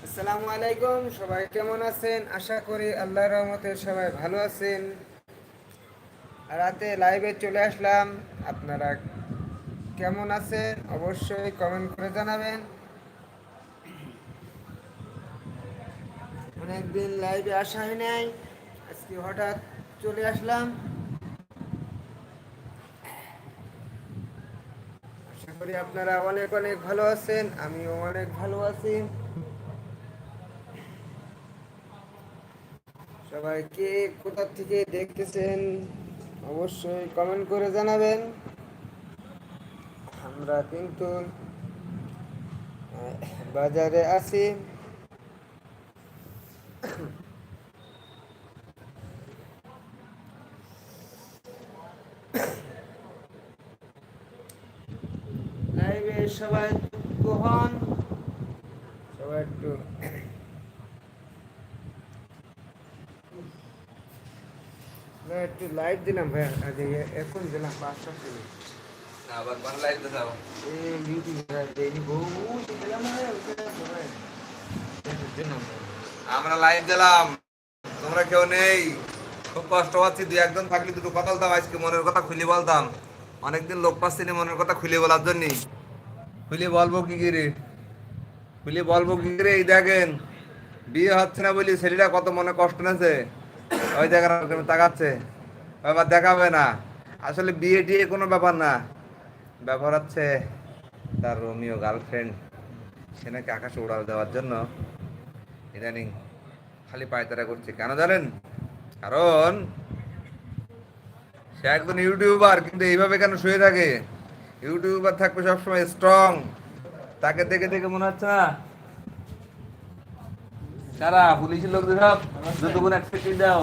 আসসালামু আলাইকুম সবাই কেমন আছেন? আশা করি আল্লাহর রহমতে সবাই ভালো আছেন। রাতে লাইভে চলে আসলাম। আপনারা কেমন আছেন? অবশ্যই কমেন্ট করে জানাবেন। অনেকদিন লাইভে আসা হয় নাই। আজকে হঠাৎ চলে আসলাম আশা করি আপনারা অনেক অনেক ভালো আছেন, আমিও অনেক ভালো আছি। সবাই কে কোথা থেকে দেখতেছেন অবশ্যই কমেন্ট করে জানাবেন। আমরা কিন্তু বাজারে আছি লাইভে সবাই হন। সবাই একটু না, একটু লাইভ দিলাম ভাই এখন দিলাম পাঁচটা ছিল আবার কোন লাইভ এই ইউটিউবে দিলাম আমরা লাইভ দিলাম। তোমরা কেউ নেই। খুব কষ্ট পাচ্ছি দুই একজন থাকলে দুটো কথা বলতাম আজকে মনের কথা খুলে বলতাম। অনেকদিন লোক পাচ্ছি না মনের কথা খুলে বলার জন্য খুলে বলব কি কি রে খুলে বলব কি কি রে এই দেখেন, বিয়ে হচ্ছে না বলি ছেলেটা কত মনে কষ্ট নেছে ওই দেখেন তাকাচ্ছে। আবার দেখাবে না। আসলে বিয়ে টিয়ে কোনো ব্যাপার না। ব্যাপার হচ্ছে, তার রোমিও গার্লফ্রেন্ড সে নাকি আকাশে উড়াল দেওয়ার জন্য ইদানিং খালি পায়তারা করছে। কেন জানেন? কারণ, সে একজন ইউটিউবার কিন্তু এইভাবে কেন শুয়ে থাকে? ইউটিউবার থাকবে সবসময় স্ট্রং তাকে দেখে দেখে মনে হচ্ছে না? কারা পুলিশের লোক সব যতক্ষণ এক সেকেন্ড দাও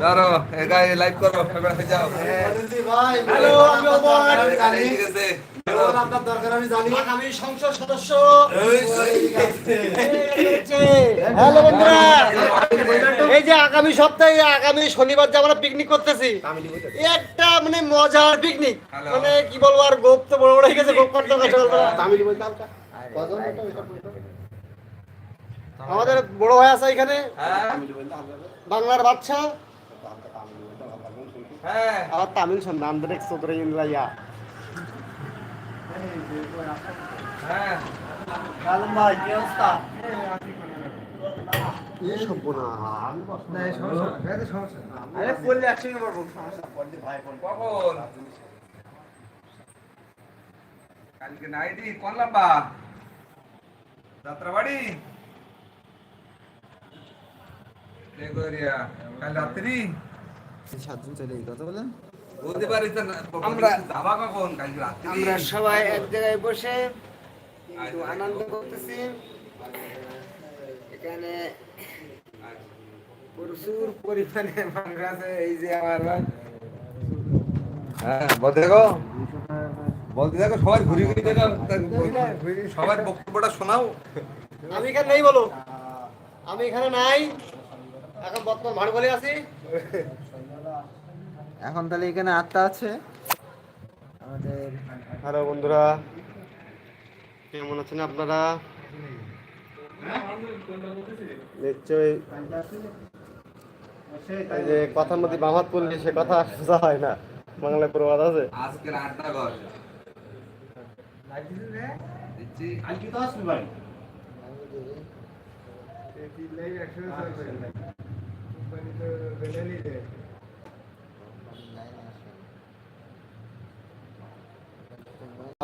ধরো লাইভ করো এবার হয়ে যাও। হ্যালো আমি আপনার দরকার আমি জানি। আমি সংসদ সদস্য। হ্যালো বন্ধুরা। এই যে আগামী সপ্তাহে আগামী শনিবার যে আমরা পিকনিক করতেছি একটা মানে মজার পিকনিক মানে কি বলব আর গোপ তো বড় বড় হয়ে গেছে গোপ করতে আমাদের বড় ভাই আছে এখানে। হ্যাঁ। বাংলার বাচ্চা হ্যাঁ। আবার তামিল শুন নাম দেখ চৌধুরী ইন্দ্রাইয়া। কালকে নাইটি কোন লম্বা যাত্রাবাড়ি কাল রাত্রি সাতজন চলে কথা বলেন আমরা- সবাই এক জায়গায় বসে আনন্দ করতেছি। এখানে প্রচুর পরিমাণে মানুষ আছে এই যে আমার হ্যাঁ বলতে দেখো বলতে দেখো সবাই ঘুরি ঘুরি দেখো সবার বক্তব্যটা শোনাও। আমি এখানে নেই বলো। আমি এখানে নাই। এখন বর্তমান ভাড় আছি। এখন তাহলে এখানে আটটা আছে। আমাদের হ্যালো বন্ধুরা কেমন আছেন আপনারা? নিশ্চয়ই। যে কথার মধ্যে বামাত পড়লে সে কথা সোজা হয় না। বাংলায় প্রবাদ আছে। আজকের আড্ডা ঘর। দিচ্ছি কালকে তো আসবি ভাই আপনারাটা আমার ভাবতেছে কি লোকে ভাই আমি হাসছিলাম এই, ভাই কারও ভাই ব্যাপার ভাই নেই। হাসছিলাম ভাই হবে না কারে উঠি ভাই হবে না ভাই হ্যাঁ হবে না আমি তো ধরতে পারছি না ভালো না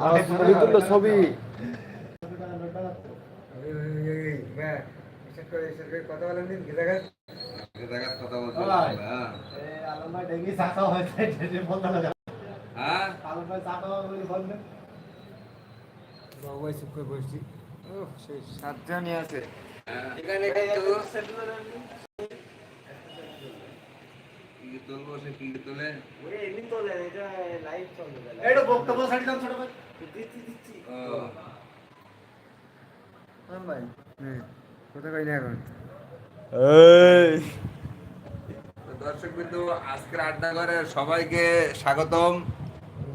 আমার ছবি কথা বলেন দিন কি জায়গায় কথা বলতে ভাই। হ্যাঁ আলম ভাই ডেঙ্গি চা হয়েছে বলতে না হ্যাঁ? আলম ভাই চা খাওয়া বলে বলবেন। বাবু চুপ করে বসছি। সেই সাতজনই আছে। এখানে কিন্তু কি তুলবো সে কি তুলে এইটা বক্তব্য সাইড দাম ছোট ভাই। ও। হুম, কথা কই না এখন? তো দর্শক বিন্দু আজকের আড্ডা ঘরে সবাইকে স্বাগতম।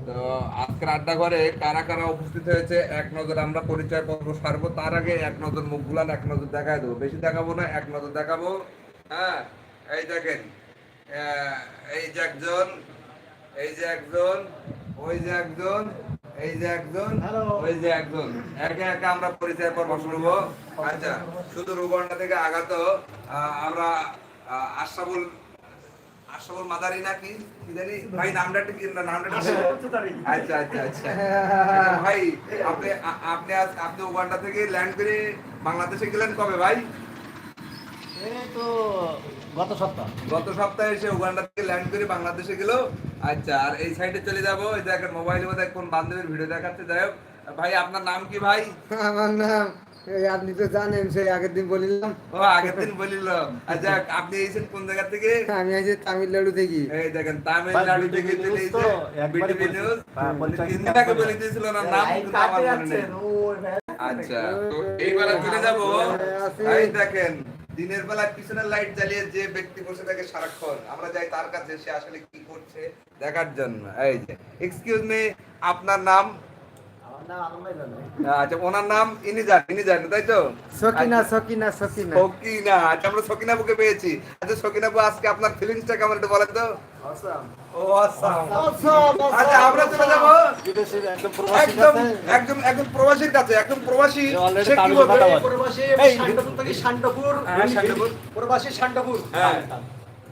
তো আজকের আড্ডা ঘরে কারা কারা উপস্থিত হয়েছে এক নজর আমরা পরিচয় পর্ব সারবো তার আগে এক নজর মুখ গুলান এক নজর দেখায় দেবো। বেশি দেখাবো না এক নজর দেখাবো। হ্যাঁ এই দেখেন এই যে একজন এই যে একজন ওই যে একজন এই যে একজন ওই যে একজন। একে একে আমরা পরিচয় পর্ব শুরু আচ্ছা শুধু রুগন্ডা থেকে আগত আমরা আহ, আশরাফুল মাদারি নাকি? কি জানি? ভাই নামটা ঠিক না নামটা ঠিক আচ্ছা আচ্ছা আচ্ছা। ভাই আপনি আপনি আজ আপনি উগান্ডা থেকে ল্যান্ড করে বাংলাদেশে গেলেন কবে ভাই? এই তো গত সপ্তাহ। গত সপ্তাহে এসে উগান্ডা থেকে ল্যান্ড করে বাংলাদেশে গেল। আচ্ছা আর এই সাইডে চলে যাব। এই দেখেন মোবাইলে বোধহয় কোন বান্ধবীর ভিডিও দেখাচ্ছে। যাই হোক ভাই আপনার নাম কি ভাই? আমার নাম আপনি তো জানেন সেই আগের দিন বলিলাম। ও আগের দিন বলিল আচ্ছা আপনি এইছেন কোন জায়গা থেকে? আমি আছি তামিলনাড়ু থেকে এই দেখেন তামিলনাড়ু থেকে চলে এসে বিটিভি নিউজ। বলে দিয়েছিল না নাম কিন্তু আমার মনে নেই। আচ্ছা তো এইবার চলে যাব। এই দেখেন দিনের বেলা পিছনের লাইট জ্বালিয়ে যে ব্যক্তি বসে থাকে সারাক্ষণ আমরা যাই তার কাছে সে আসলে কি করছে দেখার জন্য। এই যে এক্সকিউজ মি আপনার নাম আচ্ছা ওনার নাম ইনি জান ইনি জান তাই তো? সকিনা আচ্ছা, সকিনা সকিনা। সকিনা আচ্ছা আমরা সকিনা বুকে পেয়েছি। আচ্ছা সকিনা বু আজকে আপনার ফিলিংসটা কেমন একটু বলেন তো? আচ্ছা আমরা চলে যাব। একদম একদম একদম প্রবাসীর কাছে একদম প্রবাসী। যে সে কি বলবে? প্রবাসী শান্তপুর। প্রবাসী শান্তপুর। হ্যাঁ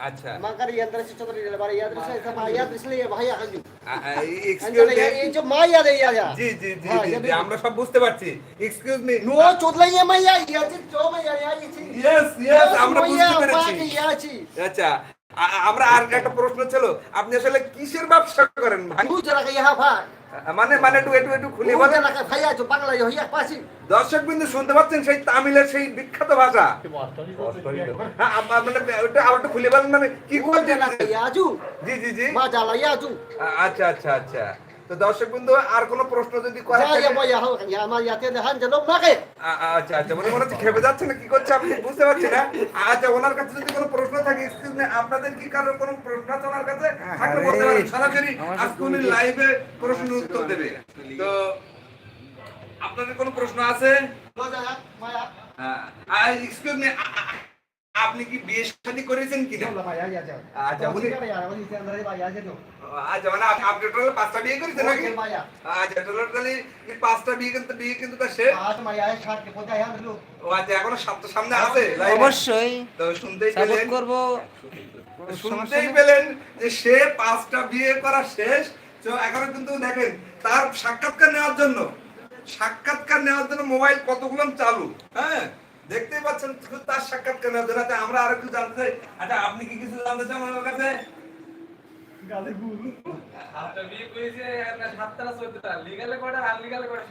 আচ্ছা। মা আমরা সব বুঝতে পারছি। এক্সকিউজ আচ্ছা আমরা আর একটা প্রশ্ন ছিল। আপনি আসলে কিসের ব্যবসা করেন ভাই? ভাই। মানে মানে একটু একটু একটু খুলে বলে চো বাংলা ইয়া পাসি দর্শক বিন্দু শুনতে পাচ্ছেন সেই তামিলের সেই বিখ্যাত ভাষা। হ্যাঁ, মানে ওটা আবার একটু খুলে বলেন মানে কি করছেন আজু। জি জি জি। মাজা জালা আজু। আচ্ছা আচ্ছা আচ্ছা। তো দর্শক বিন্দু আর কোনো প্রশ্ন যদি করে ইয়া ইয়া ইয়াতে দেখান মাকে আচ্ছা আচ্ছা মানে মনে হচ্ছে খেপে যাচ্ছে না কি করছে আপনি? বুঝতে পারছি না। আচ্ছা ওনার কাছে যদি কোনো প্রশ্ন থাকে এক্সকিউজ মি আপনাদের কি কারোর কোনো প্রশ্ন আছে ওনার কাছে? থাকলে বলতে পারেন সরাসরি আজকে উনি লাইভে প্রশ্ন উত্তর দেবে। তো আপনাদের কোনো প্রশ্ন আছে? হ্যাঁ। এক্সকিউজ মি আপনি কি বিয়ে শাদী করেছেন আচ্ছা উনি আচ্ছা মানে আপনি টোটাল পাঁচটা বিয়ে করেছেন নাকি? আচ্ছা টোটালি পাঁচটা বিয়ে কিন্তু বিয়ে কিন্তু তার শেষ। ও আচ্ছা এখনও সাতটা সামনে আছে অবশ্যই। তো শুনতেই পেলেন। করব। শুনতেই পেলেন যে সে পাঁচটা বিয়ে করা শেষ। তো এখনও কিন্তু দেখেন তার সাক্ষাৎকার নেওয়ার জন্য সাক্ষাৎকার নেওয়ার জন্য মোবাইল কতগুলো চালু হ্যাঁ? দেখতেই পাচ্ছেন শুধু তার সাক্ষাৎকার নেওয়ার জন্য আমরা আর একটু জানতে চাই। আচ্ছা আপনি কি কিছু জানতে চান আমার কাছে?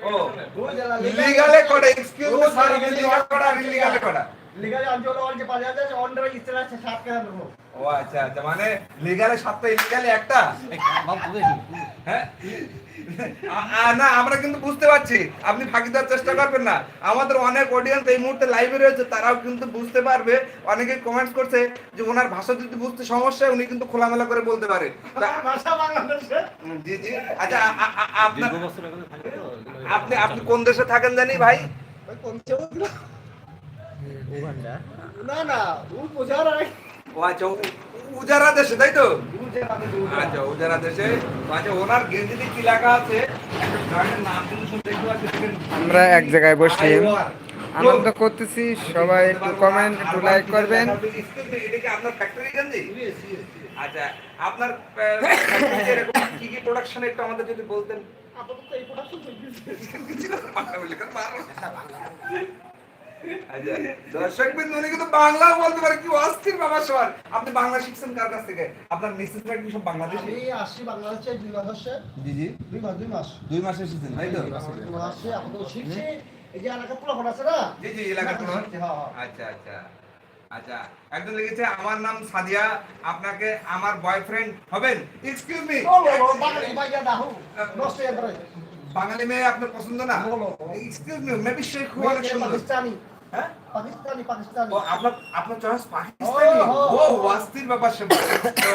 ও লিগালে করে এক্সকিউজ মি স্যার লিগালে ও আচ্ছা আচ্ছা মানে লিগালে সাতটা ইলিগালে একটা? হ্যাঁ? না আমরা কিন্তু বুঝতে পারছি। আপনি ফাঁকি দেওয়ার চেষ্টা করবেন না। আমাদের অনেক অডিয়েন্স এই মুহূর্তে লাইভে রয়েছে তারাও কিন্তু বুঝতে পারবে। অনেকে কমেন্টস করছে যে ওনার ভাষা যদি বুঝতে সমস্যা উনি কিন্তু খোলামেলা করে বলতে পারে। জি জি। আচ্ছা আপনি আপনি কোন দেশে থাকেন জানি ভাই? না না ও বোঝার ও আচ্ছা উজারা দেশে তাই তো? আচ্ছা উজারা দেশে। আচ্ছা ওনার গেঞ্জিতে কি লেখা আছে? একটা ব্র্যান্ডের নাম কিন্তু শুনতে একটু আছে দেখেন। আমরা এক জায়গায় বসে আনন্দ করতেছি সবাই একটু কমেন্ট একটু লাইক করবেন। আপনার ফ্যাক্টরি গেঞ্জি আচ্ছা আপনার কি কি প্রোডাকশন একটু আমাদের যদি বলতেন। আচ্ছা, দর্শক বিন্দু কিন্তু বাংলাও বলতে পারে কি অস্থির বাবা সবার। আপনি বাংলা শিখছেন কার কাছ থেকে? আপনার মিসেসরা কি সব বাংলাদেশি? আমি আসছি বাংলাদেশে দুই মাস জি জি। দুই মাস দুই মাস। দুই মাস এসেছেন তাই তো? দুই মাস আসছে শিখছি। এই যে এলাকা পোলাফোন আছে না? জি জি এলাকার কোনো শিখছি, হ্যাঁ, হ্যাঁ। আচ্ছা আচ্ছা। আচ্ছা একজন লিখেছে আমার নাম সাদিয়া। আপনাকে আমার বয়ফ্রেন্ড হবেন। এক্সকিউজ মি বাঙালি মেয়ে আপনার পছন্দ না. এক্সকিউজ মি মেবি অনেক সুন্দর। হ্যাঁ? পাকিস্তানি পাকিস্তানি। ও আপনার আপনার চয়েস পাকিস্তানি। ও, ও, ও। ও। ওয়াস্তির ব্যাপার সে। তো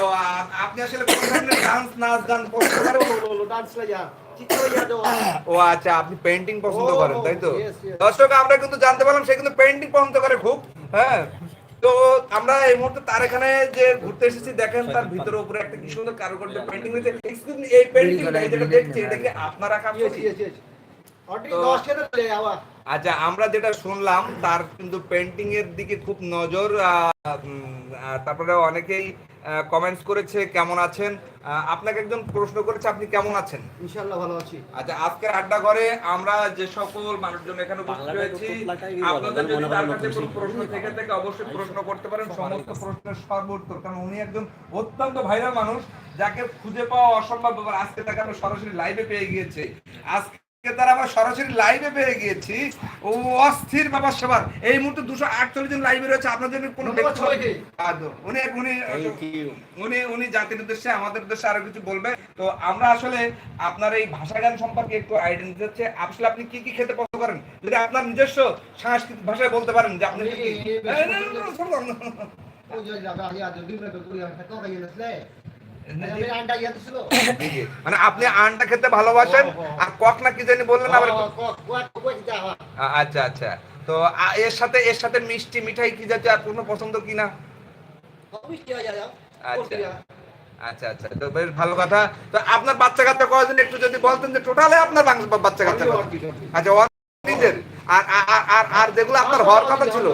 আপনি আসলে কোন ধরনের ডান্স নাচ গান পছন্দ করেন? ডান্স লাইয়া চিত্র লাইয়া দেওয়া ও আচ্ছা আপনি পেন্টিং পছন্দ করেন তাই তো. দর্শক আমরা কিন্তু জানতে পারলাম সে কিন্তু পেন্টিং পছন্দ করে খুব হ্যাঁ? তো আমরা এই মুহূর্তে তার এখানে যে ঘুরতে এসেছি দেখেন তার ভিতরে উপরে একটা কি সুন্দর কারুকার্য পেন্টিং মি এই পেন্টিং দেখছি এটা কি আপনার আঁকা আচ্ছা আমরা যেটা শুনলাম তার কিন্তু পেন্টিং এর দিকে খুব নজর তারপরে অনেকেই কমেন্টস করেছে কেমন আছেন। আপনাকে একজন প্রশ্ন করেছে আপনি কেমন আছেন? ইনশাআল্লাহ ভালো আছি। আচ্ছা আজকের আড্ডা ঘরে আমরা যে সকল মানুষজন এখানে উপস্থিত হয়েছি আপনাদের যদি তার কাছে কোনো প্রশ্ন থেকে থেকে অবশ্যই প্রশ্ন করতে পারেন। সমস্ত প্রশ্নের সর্বোত্তর কারণ উনি একজন অত্যন্ত ভাইরাল মানুষ যাকে খুঁজে পাওয়া অসম্ভব ব্যাপার। আজকে তাকে আমরা সরাসরি লাইভে পেয়ে গিয়েছে। আজকে তার আমরা সরাসরি লাইভে পেয়ে গিয়েছি ও অস্থির ব্যাপার সবার এই মুহূর্তে দুশো আটচল্লিশ জন লাইভে রয়েছে আপনাদের জন্য কোনো ধন্যবাদ সবাইকে। আদৌ। উনি উনি উনি উনি জাতির উদ্দেশ্যে আমাদের উদ্দেশ্যে আরও কিছু বলবে তো আমরা আসলে আপনার এই ভাষা জ্ঞান সম্পর্কে একটু আইডিয়া দিতে হচ্ছে আসলে আপনি কি কি খেতে পছন্দ করেন যদি আপনার নিজস্ব সাংস্কৃতিক ভাষায় বলতে পারেন যে আপনি মানে আপনি আনটা খেতে ভালোবাসেন আর কক না কি জানি বললেন আবার আচ্ছা আচ্ছা। তো এর সাথে এর সাথে মিষ্টি মিঠাই কি জাতীয় আর কোনো পছন্দ কি না? আচ্ছা। আচ্ছা আচ্ছা। তো বেশ ভালো কথা। তো আপনার বাচ্চা কাচ্চা কয়জন একটু যদি বলতেন যে টোটালে আপনার বাচ্চা কাচ্চা? আচ্ছা নিজের আর আর আর যেগুলো আপনার হওয়ার কথা ছিল।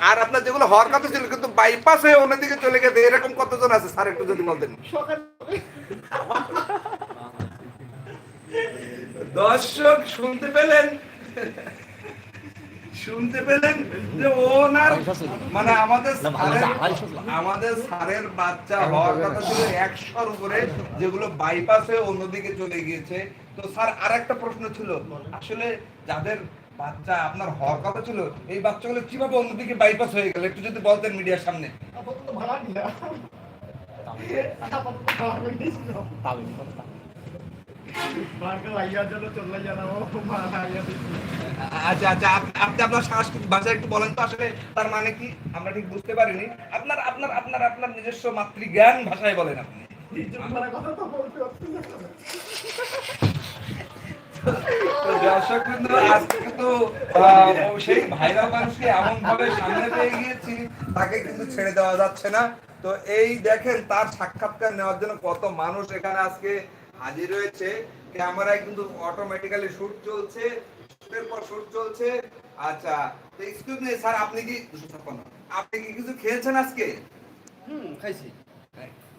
আর আপনার যেগুলো হওয়ার কথা ছিল কিন্তু বাইপাস হয়ে অন্যদিকে চলে গেছে। এরকম কতজন আছে? স্যার একটু যদি বলতেন। দর্শক শুনতে পেলেন? শুনতে পেলেন যে ওনার মানে আমাদের স্যারের- আমাদের স্যারের বাচ্চা হওয়ার কথা ছিল একশোর উপরে যেগুলো বাইপাস হয়ে অন্যদিকে চলে গিয়েছে। তো স্যার আর একটা প্রশ্ন ছিল। আসলে যাদের বাচ্চা আপনার হওয়ার কথা ছিল এই বাচ্চাগুলো কীভাবে অন্যদিকে বাইপাস হয়ে গেল? একটু যদি বলতেন মিডিয়ার সামনে। আচ্ছা আচ্ছা আপনি আপনার সাংস্কৃতিক ভাষা একটু বলেন তো আসলে তার মানে কি? আমরা ঠিক বুঝতে পারিনি। আপনার আপনার আপনার আপনার নিজস্ব মাতৃজ্ঞান ভাষায় বলেন আপনি। কথা তো বলতে দর্শক আজকে সেই মানুষকে এমন ভাবে সামনে পেয়ে গিয়েছি, তাকে কিন্তু ছেড়ে দেওয়া যাচ্ছে না। তো এই দেখেন, তার সাক্ষাৎকার নেওয়ার জন্য কত মানুষ এখানে আজকে হাজির হয়েছে। ক্যামেরায় কিন্তু অটোমেটিক্যালি শুট চলছে শুটের পর শুট চলছে। আচ্ছা তো এক্সকিউজ মি স্যার আপনি কি আপনি কি কিছু খেয়েছেন আজকে? হুম, খাইছি।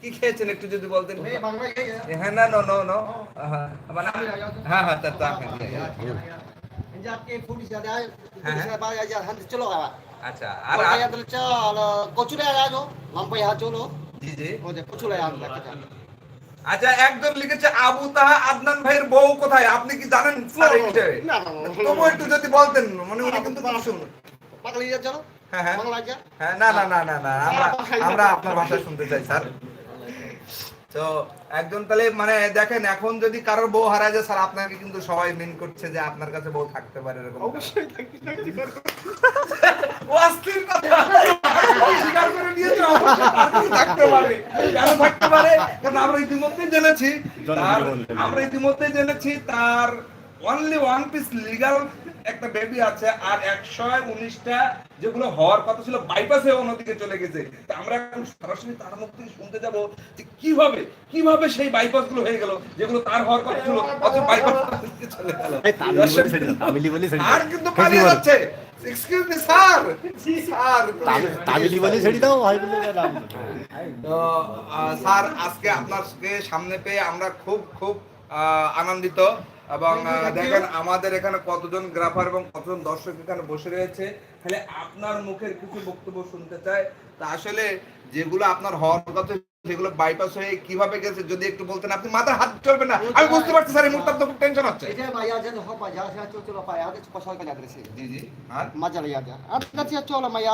কি খেয়েছেন একটু যদি বলতেন হ্যাঁ না নো নো নো হ্যাঁ হ্যাঁ তা আচ্ছা একদম লিখেছে আবু তাহা আদনান ভাইয়ের বউ কোথায় আপনি কি জানেন তবু একটু যদি বলতেন মানে উনি কিন্তু হ্যাঁ হ্যাঁ না না না না না আমরা আমরা আপনার ভাষা শুনতে চাই স্যার তো একজন তাহলে মানে দেখেন এখন যদি কারোর বউ হারা যায় স্যার আপনাকে কিন্তু সবাই মেন করছে যে আপনার কাছে বউ থাকতে পারে এরকম অবশ্যই থাকতে থাকতে পারব ও অস্থির কথা। স্বীকার করে নিয়েছে থাকতে পারে। কেন থাকতে পারে? কারণ আমরা ইতিমধ্যে জেনেছি আমরা ইতিমধ্যে জেনেছি তার অনলি ওয়ান পিস লিগাল একটা বেবি আছে আর একশো উনিশটা যেগুলো হওয়ার কথা ছিল বাইপাসে অন্যদিকে চলে গেছে। তা আমরা এখন সরাসরি তার মুখ থেকে শুনতে যাব যে কীভাবে কীভাবে সেই বাইপাসগুলো হয়ে গেল যেগুলো তার হওয়ার কথা ছিল অথচ বাইপাস চলে গেল। আর কিন্তু পালিয়ে যাচ্ছে। এক্সকিউজ মি স্যার স্যার তামিলি বলি ছেড়ে দাও বলে তো স্যার আজকে আপনাকে সামনে পেয়ে আমরা খুব খুব আনন্দিত। এবং. দেখেন আমাদের এখানে কতজন গ্রাফার এবং কতজন দর্শক এখানে বসে রয়েছে। তাহলে আপনার মুখের কিছু বক্তব্য শুনতে চাই। তা আসলে যেগুলো আপনার হওয়ার কথা সেগুলো বাইপাস হয়ে কীভাবে গেছে যদি একটু বলতেন আপনি মাথার হাত চলবে না। আমি বুঝতে পারছি স্যার এই মুহূর্তে আপনার খুব টেনশন হচ্ছে। এটা ভাইয়া যে দেখো ভাইয়া সে চলো চলো ভাইয়া যে পয়সা কাজ জি জি। আর? মজা লাগে যা আপনার যে চলো ভাইয়া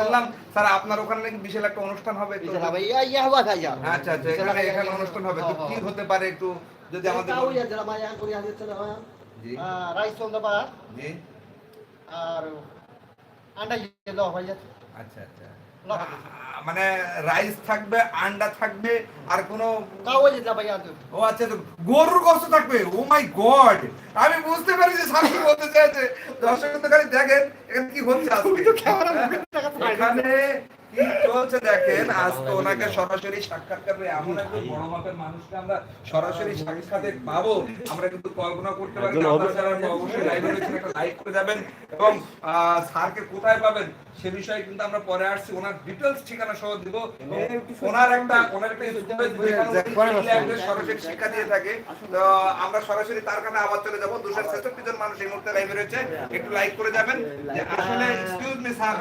শুনলাম স্যার আপনার ওখানে নাকি বিশাল একটা অনুষ্ঠান হবে আচ্ছা আচ্ছা এখানে এখানে অনুষ্ঠান হবে। তো কি হতে পারে একটু যদি আমাদের রাইস জি। আর আন্ডা আচ্ছা আচ্ছা। মানে রাইস থাকবে আন্ডা থাকবে আর কোনো ও আচ্ছা তো গরুর গোশত থাকবে। Oh my god! আমি বুঝতে স্যার কি বলতে চাইছে। দর্শক তো দেখেন কি হচ্ছে আজকে এখানে কি চলছে দেখেন আজকে ওনাকে সরাসরি সাক্ষাৎকার এমন একজন বড় মাপের মানুষকে আমরা সরাসরি সাক্ষাতে পাবো আমরা কিন্তু কল্পনা করতে পারি আপনারা অবশ্যই লাইভে রয়েছেন একটা লাইক করে যাবেন। এবং স্যারকে কোথায় পাবেন সে বিষয়ে কিন্তু আমরা পরে আসছি। ওনার ডিটেলস ঠিকানা সহ দিব। ওনার একটা ওনার একটা সরাসরি শিক্ষা দিয়ে থাকে। তো আমরা সরাসরি তার কাছে আবার চলে যাব। দুশো ছেষট্টি জন মানুষ এই মুহূর্তে লাইভে রয়েছে। একটু লাইক করে যাবেন। আসলে এক্সকিউজ মি স্যার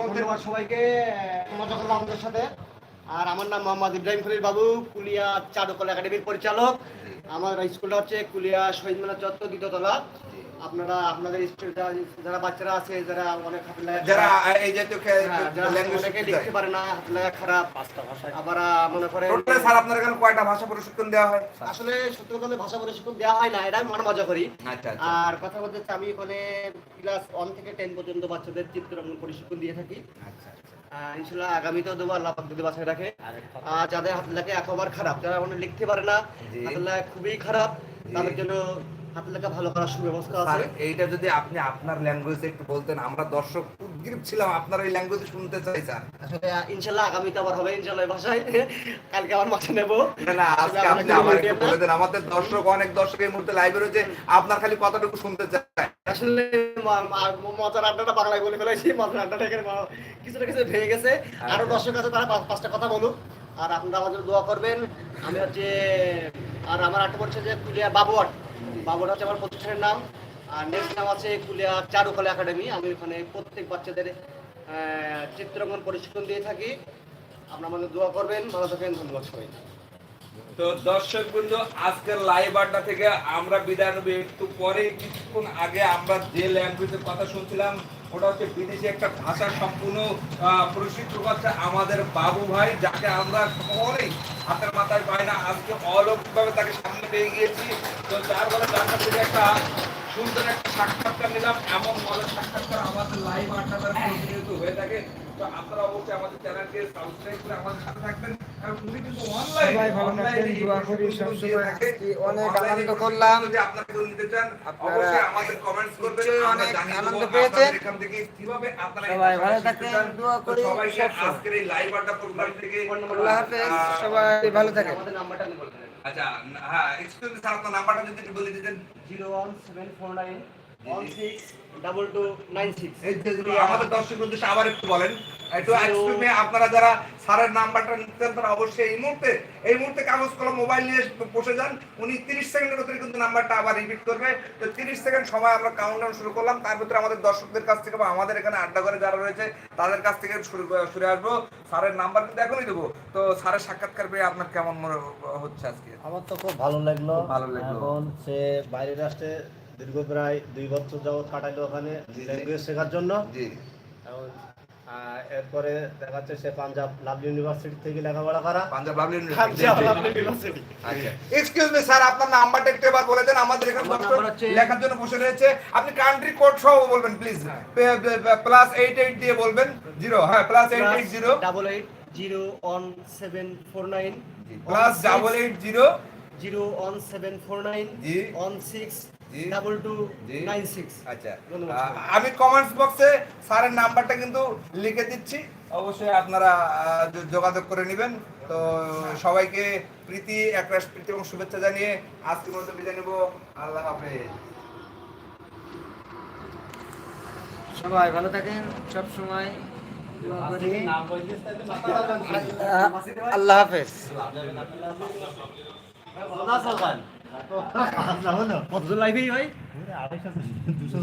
বলতেন সবাইকে। মজা করলাম আমাদের সাথে। আর আমার নাম মোহাম্মদ ইব্রাহিম খলিল বাবু কুলিয়া চারুকলা একাডেমির পরিচালক। আমার স্কুলটা হচ্ছে কুলিয়া শহীদ মিনার চত্বর দ্বিতীয়তলা। আপনারা আপনাদের স্কুল যারা বাচ্চারা আছে যারা অনেক যারা এই জাতীয় হ্যাঁ, লিখতে পারে না খারাপ। আবার মনে টোটাল স্যার আপনার এখানে কয়টা ভাষা প্রশিক্ষণ দেওয়া হয়? আসলে সত্য কথা ভাষা প্রশিক্ষণ দেওয়া হয় না এটা আমি মনে মজা করি। আচ্ছা আচ্ছা আর কথা বলতে হচ্ছে আমি ওখানে ক্লাস ওয়ান থেকে টেন পর্যন্ত বাচ্চাদের চিত্রাঙ্কন প্রশিক্ষণ দিয়ে থাকি। আচ্ছা আচ্ছা। ইনশাল্লাহ আগামীতেও দেবো আল্লাহ যদি বাসায় রাখে। আর যাদের হাতের লেখা একবার খারাপ যারা এখন লিখতে পারে না আল্লাহ খুবই খারাপ তাদের জন্য হাতের লেখা ভালো করার সুব্যবস্থা আছে। এইটা যদি আপনি আপনার ল্যাঙ্গুয়েজে একটু বলতেন আমরা দর্শক উদ্গ্রীব ছিলাম আপনার এই ল্যাঙ্গুয়েজে শুনতে চাই স্যার। আসলে ইনশাল্লাহ আগামীতে আবার হবে ইনশাল্লাহ ভাষায়। কালকে আবার মাঠে নেব। না, আজকে আপনি আমার একটু বলে দেন আমাদের দর্শক অনেক দর্শক এই মুহূর্তে লাইভে রয়েছে। আপনার খালি কতটুকু শুনতে চায়? আসলে মজার আড্ডাটা বাংলায় বলে ফেলেছি মজার আড্ডাটা এখানে কিছুটা কিছু ভেঙে গেছে। আরও দর্শক আছে তারা পাঁচ- পাঁচটা কথা বলুক। আর আপনারা আমাদের দোয়া করবেন। আমি হচ্ছে আর আমার আটটা পড়ছে যে বাবুয়াট। বাবুয়াট হচ্ছে আমার প্রতিষ্ঠানের নাম। আর নেক্সট নাম আছে কুলিয়া চারুকলা একাডেমি। আমি ওখানে প্রত্যেক বাচ্চাদের চিত্রাঙ্কন প্রশিক্ষণ দিয়ে থাকি। আপনারা আমাদের দোয়া করবেন। ভালো থাকেন। ধন্যবাদ সবাই তো দর্শক বন্ধু, আজকের লাইভ আড্ডা থেকে আমরা বিদায় নেব। একটু পরে, কিছুক্ষণ আগে আমরা যে ল্যাঙ্গুয়েজের কথা শুনছিলাম, ওটা হচ্ছে বিদেশি একটা ভাষা সম্পূর্ণ প্রশিক্ষক হচ্ছে আমাদের বাবু ভাই, যাকে আমরা সকলেই হাতের মাথায় পাই না। আজকে অলৌকিকভাবে তাকে সামনে পেয়ে গিয়েছি। তো তার কাছ থেকে একটা সুন্দর একটা সাক্ষাৎকার নিলাম এমন মজার সাক্ষাৎকার আমাদের লাইভ আড্ডাটা প্রতিনিয়ত হয়ে থাকে। তো আপনারা অবশ্যই আমাদের চ্যানেলকে সাবস্ক্রাইব করে আমাদের সাথে থাকবেন। সবাই ভালো অনেক আনন্দ করলাম। সবাই থাকেন, দোয়া করি সবাই ভালো থাকেন। আচ্ছা হ্যাঁ এক্সকিউজ স্যার আপনার নাম্বারটা যদি একটু বলে দিতেন। Zero one seven four nine আমাদের দর্শক উদ্দেশ্যে আবার একটু বলেন একটু এক্সকিউজ আপনারা যারা স্যারের নাম্বারটা নিতে তারা অবশ্যই এই মুহূর্তে এই মুহূর্তে কাগজ কলম মোবাইল নিয়ে বসে যান। উনি 30 সেকেন্ডের ভিতরে কিন্তু নাম্বারটা আবার রিপিট করবে। তো 30 সেকেন্ড সময় আমরা কাউন্টডাউন শুরু করলাম। তার ভিতরে আমাদের দর্শকদের কাছ থেকে বা আমাদের এখানে আড্ডা করে যারা রয়েছে তাদের কাছ থেকে শুরু শুরু আসব। স্যারের নাম্বার কিন্তু এখনই দেবো। তো স্যারের সাক্ষাৎকার পেয়ে আপনার কেমন মনে হচ্ছে আজকে? আমার তো খুব ভালো লাগল। ভালো লাগল। এখন সে বাইরের রাষ্ট্রে দীর্ঘ প্রায় দুই বছর যাবত কাটাইলো ওখানে। ল্যাঙ্গুয়েজ শেখার জন্য। জি। এখন এরপরে দেখা যাচ্ছে সে পাঞ্জাব লাভলি ইউনিভার্সিটি থেকে লেখাপড়া করা। Punjab Lovely university. আচ্ছা। এক্সকিউজ মি স্যার আপনার নাম্বারটা একটু এবার বলে দেন। আমাদের এখানে লেখার জন্য বসে রয়েছে। আপনি কান্ট্রি কোড সহ বলবেন প্লিজ প্লাস এইট এইট দিয়ে বলবেন। জিরো হ্যাঁ plus eight eight zero double eight zero one seven four nine plus double eight zero zero one seven four nine জি। One six. Double two nine six আচ্ছা। আমি comments বক্সে স্যারের নাম্বারটা কিন্তু লিখে দিচ্ছি। অবশ্যই আপনারা যোগাযোগ করে নেবেন। তো সবাইকে প্রীতি একরাশ প্রীতি এবং শুভেচ্ছা জানিয়ে আজকের মতো বিদায় নেব। আল্লাহ হাফেজ। সবাই ভালো থাকেন সব সময় আল্লাহ হাফেজ। লাইভেই হয় দুশো